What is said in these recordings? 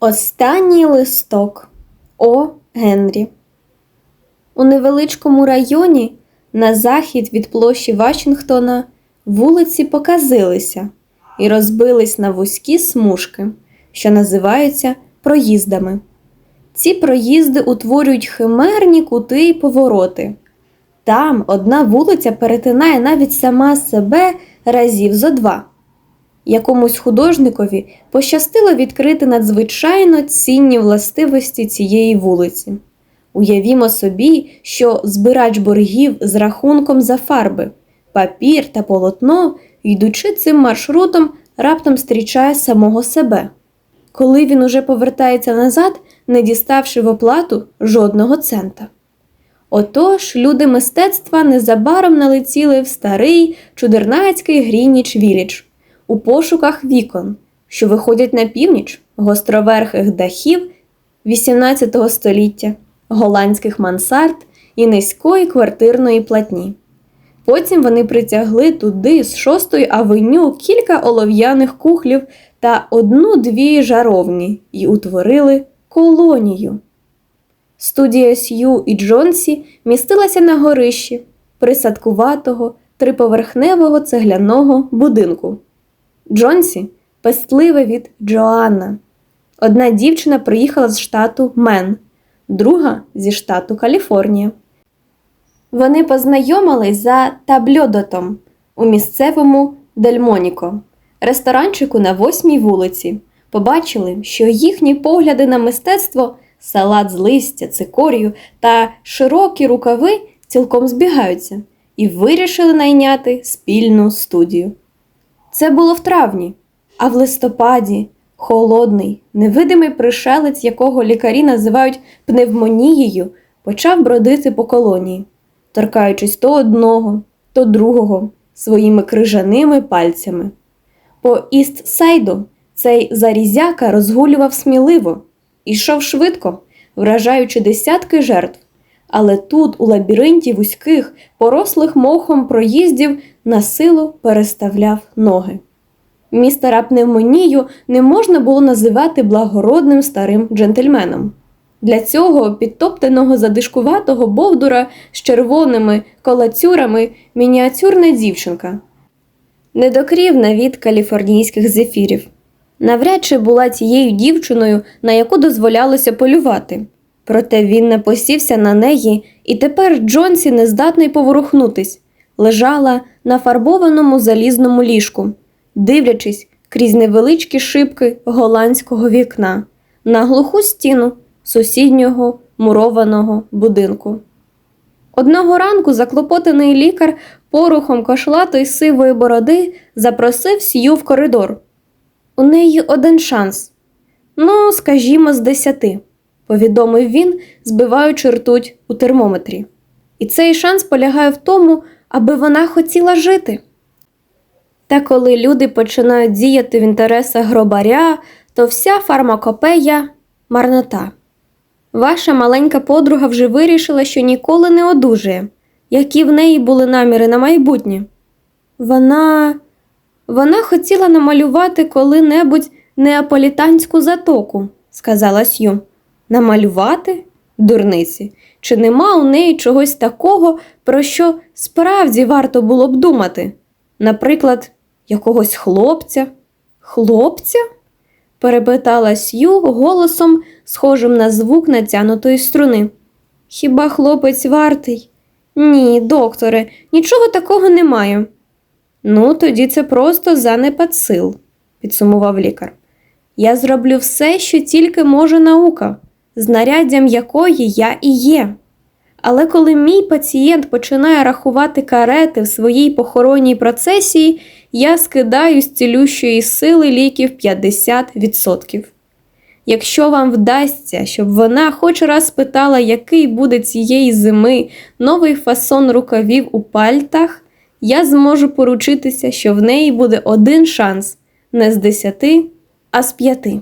Останній листок О. Генрі. У невеличкому районі на захід від площі Вашингтона вулиці показилися і розбились на вузькі смужки, що називаються проїздами. Ці проїзди утворюють химерні кути й повороти. Там одна вулиця перетинає навіть сама себе разів зо два. Якомусь художникові пощастило відкрити надзвичайно цінні властивості цієї вулиці. Уявімо собі, що збирач боргів з рахунком за фарби, папір та полотно, йдучи цим маршрутом, раптом зустрічає самого себе. Коли він уже повертається назад, не діставши в оплату жодного цента. Отож, люди мистецтва незабаром налетіли в старий чудернацький Грініч Віліч у пошуках вікон, що виходять на північ гостроверхих дахів XVIII століття, голландських мансард і низької квартирної платні. Потім вони притягли туди з шостої авеню кілька олов'яних кухлів та одну-дві жаровні і утворили колонію. Студія Сью і Джонсі містилася на горищі присадкуватого триповерхневого цегляного будинку. Джонсі пестливе від Джоанна. Одна дівчина приїхала з штату Мен, друга зі штату Каліфорнія. Вони познайомились за табльодотом у місцевому Дельмоніко, ресторанчику на восьмій вулиці. Побачили, що їхні погляди на мистецтво, салат з листя, цикорію та широкі рукави цілком збігаються, і вирішили найняти спільну студію. Це було в травні, а в листопаді холодний, невидимий пришелець, якого лікарі називають пневмонією, почав бродити по колонії, торкаючись то одного, то другого своїми крижаними пальцями. По Іст-Сайду цей зарізяка розгулював сміливо, ішов швидко, вражаючи десятки жертв. Але тут, у лабіринті вузьких, порослих мохом проїздів, на силу переставляв ноги. Містера пневмонію не можна було називати благородним старим джентльменом. Для цього підтоптаного задишкуватого бовдура з червоними колацюрами мініатюрна дівчинка, недокрівна від каліфорнійських зефірів. Навряд чи була тією дівчиною, на яку дозволялося полювати. Проте він не посівся на неї, і тепер Джонсі, нездатний поворухнутись, лежала на фарбованому залізному ліжку, дивлячись крізь невеличкі шибки голландського вікна на глуху стіну сусіднього мурованого будинку. Одного ранку заклопотаний лікар порухом кошлатої сивої бороди запросив сію в коридор. У неї один шанс. Ну, скажімо, з десяти, повідомив він, збиваючи ртуть у термометрі. І цей шанс полягає в тому, аби вона хотіла жити. Та коли люди починають діяти в інтересах гробаря, то вся фармакопея марнота. Ваша маленька подруга вже вирішила, що ніколи не одужає, які в неї були наміри на майбутнє. Вона вона хотіла намалювати коли-небудь неаполітанську затоку, сказала Сью. Намалювати? Дурниці, чи нема у неї чогось такого, про що справді варто було б думати? Наприклад, якогось хлопця? Хлопця? перепитала Сью голосом, схожим на звук натянутої струни. Хіба хлопець вартий? Ні, докторе, нічого такого немає. Ну, тоді це просто занепад сил, підсумував лікар. Я зроблю все, що тільки може наука, знаряддям якої я і є. Але коли мій пацієнт починає рахувати карети в своїй похоронній процесії, я скидаю з цілющої сили ліків 50%. Якщо вам вдасться, щоб вона хоч раз спитала, який буде цієї зими новий фасон рукавів у пальтах, я зможу поручитися, що в неї буде один шанс не з десяти, а з п'яти.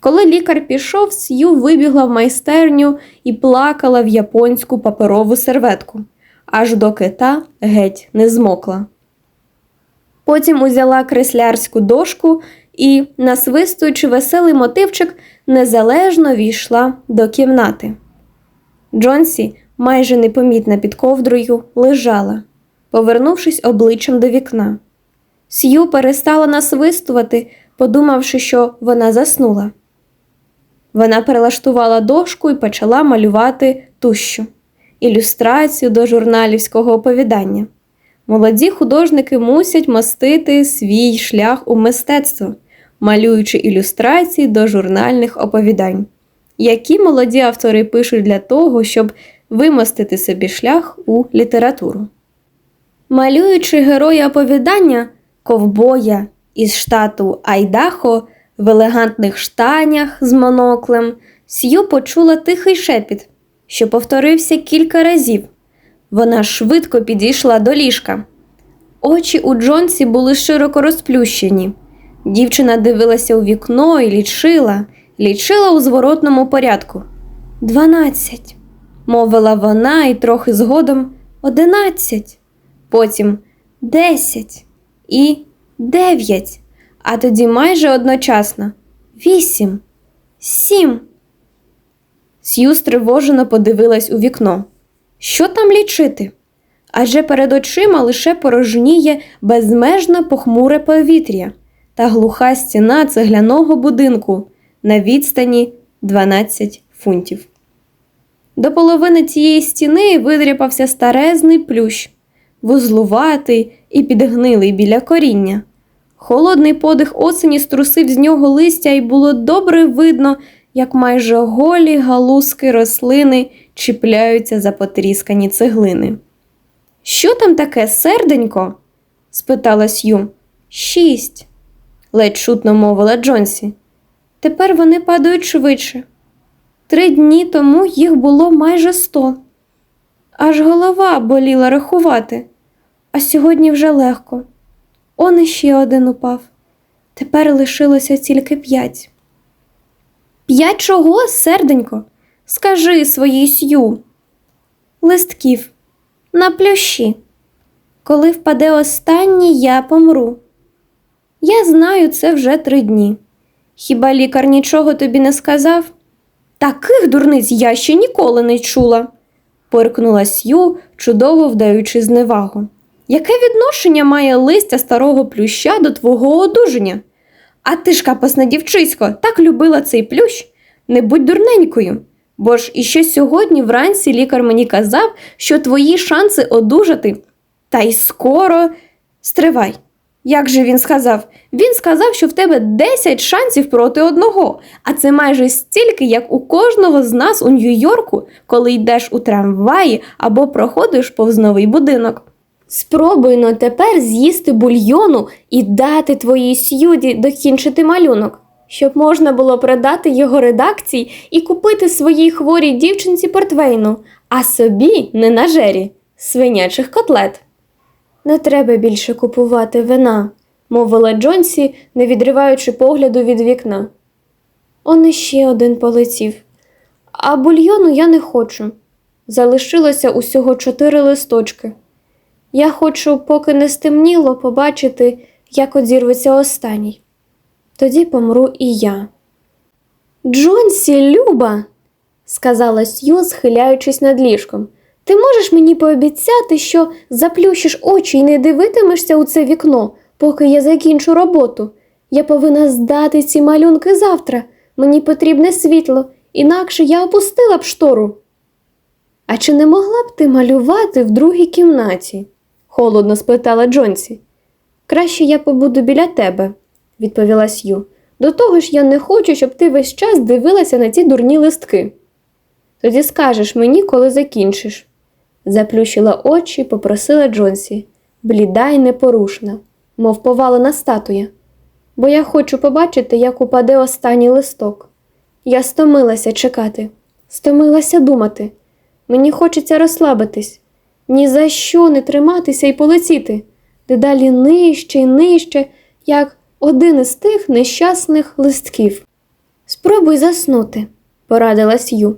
Коли лікар пішов, Сью вибігла в майстерню і плакала в японську паперову серветку, аж доки та геть не змокла. Потім узяла креслярську дошку і, насвистуючи веселий мотивчик, незалежно війшла до кімнати. Джонсі, майже непомітна під ковдрою, лежала, повернувшись обличчям до вікна. Сью перестала насвистувати, подумавши, що вона заснула. Вона перелаштувала дошку і почала малювати тущу ілюстрацію до журналівського оповідання. Молоді художники мусять мостити свій шлях у мистецтво, малюючи ілюстрації до журнальних оповідань, які молоді автори пишуть для того, щоб вимостити собі шлях у літературу. Малюючи героя оповідання ковбоя із штату Айдахо в елегантних штанях з моноклем, Сью почула тихий шепіт, що повторився кілька разів. Вона швидко підійшла до ліжка. Очі у Джонсі були широко розплющені. Дівчина дивилася у вікно і лічила, лічила у зворотному порядку. Дванадцять, мовила вона і трохи згодом одинадцять, потім десять і дев'ять, а тоді майже одночасно вісім, сім. Сью стривожено подивилась у вікно. Що там лічити? Адже перед очима лише порожніє безмежно похмуре повітря та глуха стіна цегляного будинку на відстані 12 фунтів. До половини цієї стіни видряпався старезний плющ, вузлуватий і підгнилий біля коріння. Холодний подих осені струсив з нього листя, і було добре видно, як майже голі галузки рослини чіпляються за потріскані цеглини. Що там таке, серденько? спитала Сью. Шість, ледь чутно мовила Джонсі. Тепер вони падають швидше. Три дні тому їх було майже сто. Аж голова боліла рахувати, а сьогодні вже легко. Он іще один упав. Тепер лишилося тільки п'ять. П'ять чого, серденько? Скажи своїй сю. Листків на плющі. Коли впаде останній, я помру. Я знаю це вже три дні. Хіба лікар нічого тобі не сказав? Таких дурниць я ще ніколи не чула, поркнула Сью, чудово вдаючи зневагу. Яке відношення має листя старого плюща до твого одужання? А ти ж капасна дівчисько, так любила цей плющ, не будь дурненькою. Бо ж іще сьогодні вранці лікар мені казав, що твої шанси одужати. Та й скоро стривай. Як же він сказав? Він сказав, що в тебе 10 шансів проти одного, а це майже стільки, як у кожного з нас у Нью-Йорку, коли йдеш у трамваї або проходиш повз новий будинок. Спробуй но тепер з'їсти бульйону і дати твоїй сюді докінчити малюнок, щоб можна було продати його редакції і купити своїй хворій дівчинці портвейну, а собі не на жері свинячих котлет. Не треба більше купувати вина, мовила Джонсі, не відриваючи погляду від вікна. Он іще один полетів. А бульйону я не хочу. Залишилося усього чотири листочки. Я хочу, поки не стемніло, побачити, як одірветься останній. Тоді помру і я. Джонсі, Люба, сказала Сью, схиляючись над ліжком. Ти можеш мені пообіцяти, що заплющиш очі і не дивитимешся у це вікно, поки я закінчу роботу. Я повинна здати ці малюнки завтра. Мені потрібне світло, інакше я опустила б штору. А чи не могла б ти малювати в другій кімнаті? Холодно спитала Джонсі. Краще я побуду біля тебе, відповіла Сью. До того ж я не хочу, щоб ти весь час дивилася на ці дурні листки. Тоді скажеш мені, коли закінчиш. Заплющила очі, попросила Джонсі, бліда й непорушна, мов повалена статуя. Бо я хочу побачити, як упаде останній листок. Я стомилася чекати, стомилася думати. Мені хочеться розслабитись, ні за що не триматися і полетіти, дедалі нижче й нижче, як один із тих нещасних листків. Спробуй заснути, порадила Сью.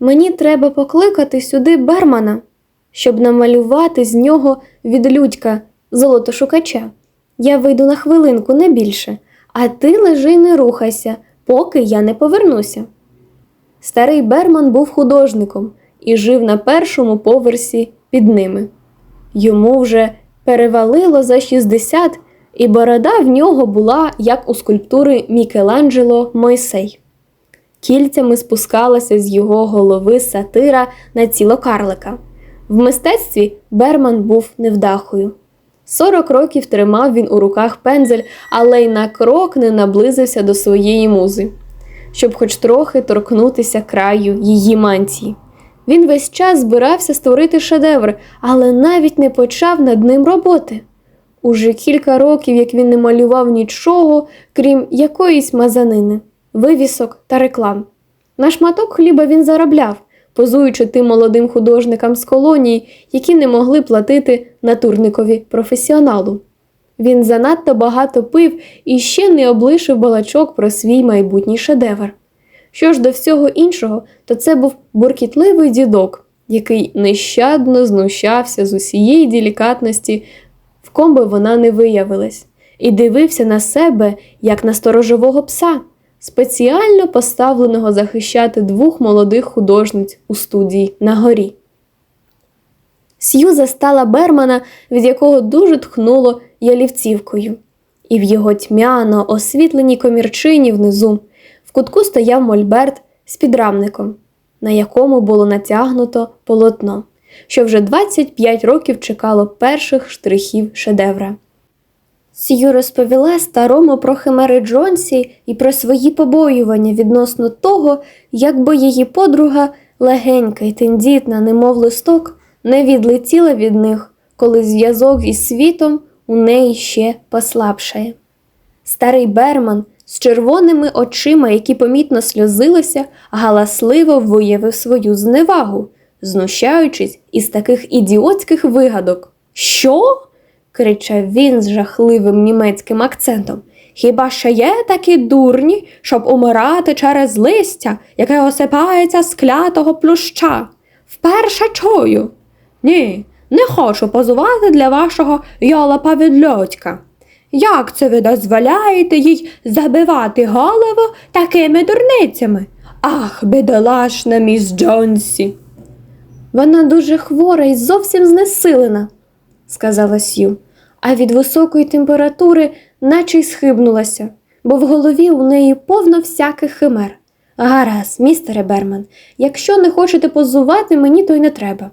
Мені треба покликати сюди бармана, щоб намалювати з нього відлюдька золотошукача. Я вийду на хвилинку, не більше, А ти лежи не рухайся, поки я не повернуся. Старий Берман був художником і жив на першому поверсі під ними. Йому вже перевалило за 60, і борода в нього була, як у скульптури Мікеланджело Мойсей. Кільцями спускалася з його голови сатира на тіло карлика. В мистецтві Берман був невдахою. Сорок років тримав він у руках пензель, але й на крок не наблизився до своєї музи, щоб хоч трохи торкнутися краю її мантії. Він весь час збирався створити шедевр, але навіть не почав над ним роботи. Уже кілька років, як він не малював нічого, крім якоїсь мазанини, вивісок та реклам. На шматок хліба він заробляв, позуючи тим молодим художникам з колонії, які не могли платити натурникові професіоналу. Він занадто багато пив і ще не облишив балачок про свій майбутній шедевр. Що ж до всього іншого, то це був буркітливий дідок, який нещадно знущався з усієї делікатності, в ком би вона не виявилась, і дивився на себе, як на сторожового пса, спеціально поставленого захищати двох молодих художниць у студії на горі. Сью застала Бермана, від якого дуже тхнуло ялівцівкою, і в його тьмяно освітленій комірчині внизу в кутку стояв мольберт з підрамником, на якому було натягнуто полотно, що вже 25 років чекало перших штрихів шедевра. Сью розповіла старому про химери Джонсі і про свої побоювання відносно того, якби її подруга, легенька й тендітна, немов листок, не відлетіла від них, коли зв'язок із світом у неї ще послабшає. Старий Берман з червоними очима, які помітно сльозилися, галасливо виявив свою зневагу, знущаючись із таких ідіотських вигадок. Що? кричав він з жахливим німецьким акцентом. Хіба ще є такі дурні, щоб умирати через листя, яке осипається з клятого плюща? Вперше чую. Ні, не хочу позувати для вашого йолопа відльотька. Як це ви дозволяєте їй забивати голову такими дурницями? Ах, бідолашна міс Джонсі. Вона дуже хвора і зовсім знесилена, сказала Сью, а від високої температури наче й схибнулася, бо в голові у неї повно всяких химер. Гаразд, містере Берман, якщо не хочете позувати мені, то й не треба.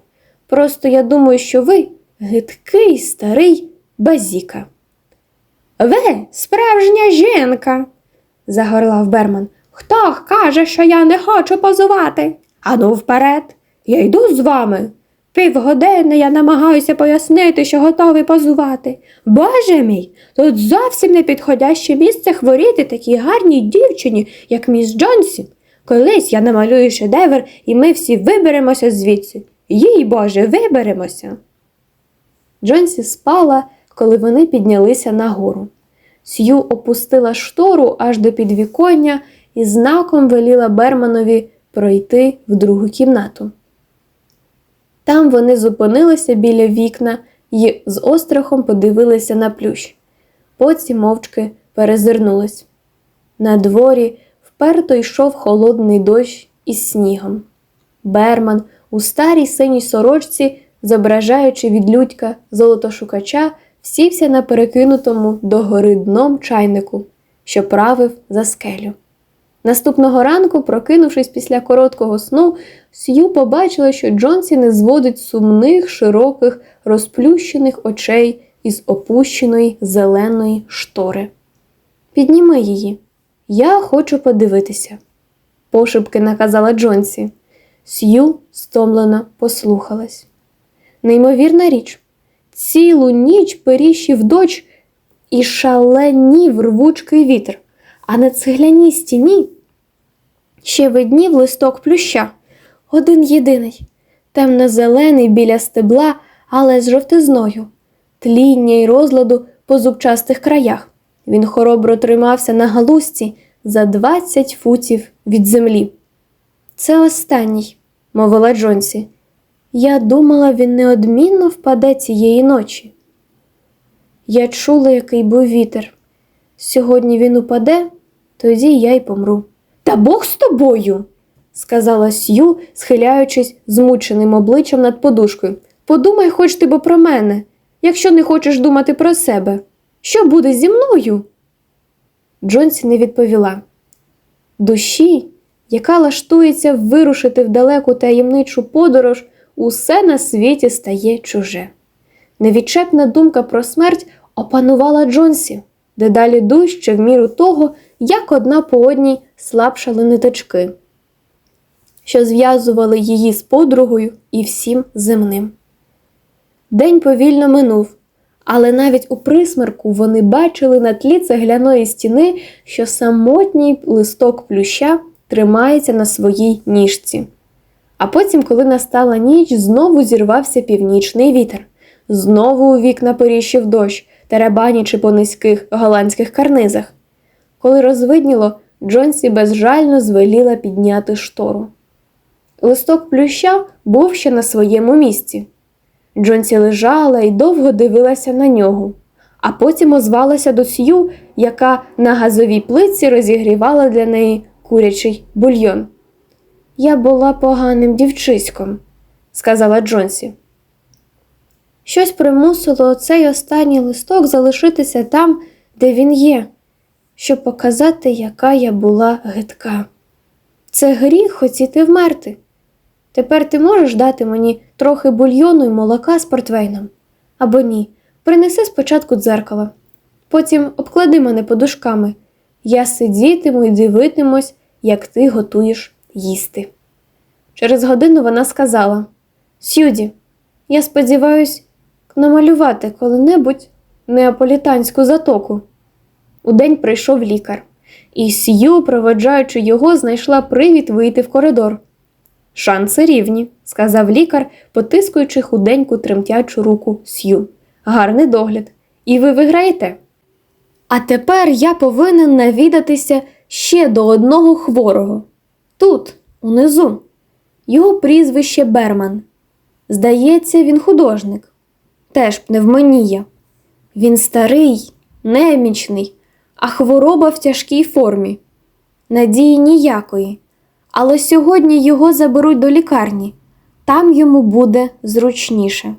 Просто я думаю, що ви гидкий старий базіка. Ви справжня жінка, загорлав Берман. Хто каже, що я не хочу позувати? Ану вперед, я йду з вами. Півгодини я намагаюся пояснити, що готовий позувати. Боже мій, тут зовсім не підходяще місце хворіти такій гарній дівчині, як міс Джонсі. Колись я намалюю шедевр, і ми всі виберемося звідси. Їй Боже, виберемося. Джонсі спала, коли вони піднялися нагору. Сью опустила штору аж до підвіконня і знаком веліла Берманові пройти в другу кімнату. Там вони зупинилися біля вікна і з острахом подивилися на плющ. Потім мовчки перезирнулись. На дворі вперто йшов холодний дощ із снігом. Берман у старій синій сорочці, зображаючи від людька золотошукача, сівся на перекинутому догори дном чайнику, що правив за скелю. Наступного ранку, прокинувшись після короткого сну, Сью побачила, що Джонсі не зводить сумних, широких, розплющених очей із опущеної зеленої штори. Підніми її, я хочу подивитися, пошепки наказала Джонсі. Сью стомлено послухалась. Неймовірна річ, цілу ніч періщив доч і шаленів рвучкий вітер, а на цегляній стіні ще виднів листок плюща, один єдиний, темно-зелений біля стебла, але з жовтизною, тління й розладу по зубчастих краях. Він хоробро тримався на галузці за 20 футів від землі. Це останній, мовила Джонсі. Я думала, він неодмінно впаде цієї ночі. Я чула, який був вітер. Сьогодні він упаде, тоді я й помру. Та Бог з тобою, сказала Сью, схиляючись змученим обличчям над подушкою. Подумай хоч ти бо про мене, якщо не хочеш думати про себе. Що буде зі мною? Джонсі не відповіла. Душі, яка лаштується вирушити в далеку таємничу подорож, усе на світі стає чуже. Невідчепна думка про смерть опанувала Джонсі, дедалі дужче в міру того, як одна по одній слабшали ниточки, що зв'язували її з подругою і всім земним. День повільно минув, але навіть у присмерку вони бачили на тлі цегляної стіни, що самотній листок плюща тримається на своїй ніжці. А потім, коли настала ніч, знову зірвався північний вітер. Знову у вікна поріщив дощ, тарабанячи по низьких голландських карнизах. Коли розвидніло, Джонсі безжально звеліла підняти штору. Листок плюща був ще на своєму місці. Джонсі лежала і довго дивилася на нього, а потім озвалася до Сью, яка на газовій плитці розігрівала для неї курячий бульйон. Я була поганим дівчиськом, сказала Джонсі. Щось примусило цей останній листок залишитися там, де він є, щоб показати, яка я була гидка. Це гріх хотіти вмерти. Тепер ти можеш дати мені трохи бульйону і молока з портвейном? Або ні, принеси спочатку дзеркало. Потім обклади мене подушками. Я сидітиму і дивитимусь, як ти готуєш їсти. Через годину вона сказала Сюді, я сподіваюсь намалювати коли-небудь неаполітанську затоку. Удень прийшов лікар, і Сью, проведжаючи його, знайшла привід вийти в коридор. Шанси рівні, сказав лікар, потискуючи худеньку тремтячу руку Сью. Гарний догляд. І ви виграєте. А тепер я повинен навідатися ще до одного хворого. Тут, унизу. Його прізвище Берман. Здається, він художник. Теж пневмонія. Він старий, немічний, а хвороба в тяжкій формі. Надії ніякої. Але сьогодні його заберуть до лікарні, там йому буде зручніше.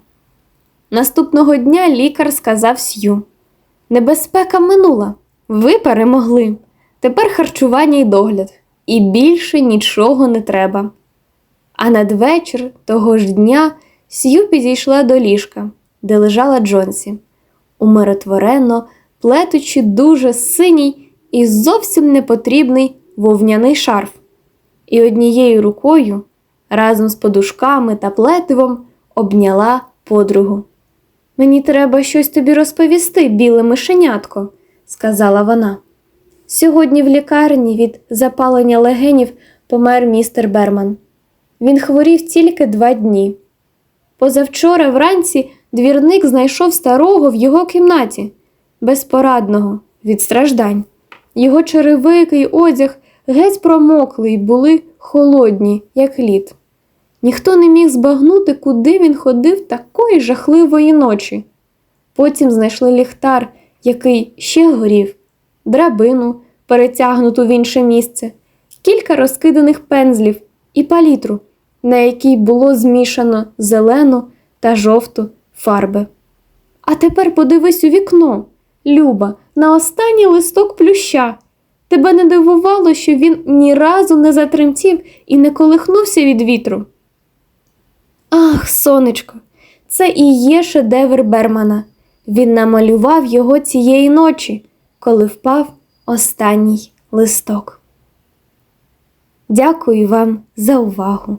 Наступного дня лікар сказав Сью: Небезпека минула, ви перемогли. Тепер харчування і догляд, і більше нічого не треба. А надвечір того ж дня Сью підійшла до ліжка, де лежала Джонсі, умиротворенно плетучи дуже синій і зовсім непотрібний вовняний шарф і однією рукою разом з подушками та плетивом обняла подругу. Мені треба щось тобі розповісти, біле мишенятко, сказала вона. Сьогодні в лікарні від запалення легенів помер містер Берман. Він хворів тільки два дні. Позавчора вранці двірник знайшов старого в його кімнаті, безпорадного від страждань. Його черевики й одяг геть промокли й були холодні, як лід. Ніхто не міг збагнути, куди він ходив такої жахливої ночі. Потім знайшли ліхтар, який ще горів, драбину, перетягнуту в інше місце, кілька розкиданих пензлів і палітру, на якій було змішано зелену та жовту фарби. А тепер подивись у вікно, Люба, на останній листок плюща. Тебе не дивувало, що він ні разу не затремтів і не колихнувся від вітру? Ах, сонечко, це і є шедевр Бермана. Він намалював його цієї ночі, коли впав останній листок. Дякую вам за увагу!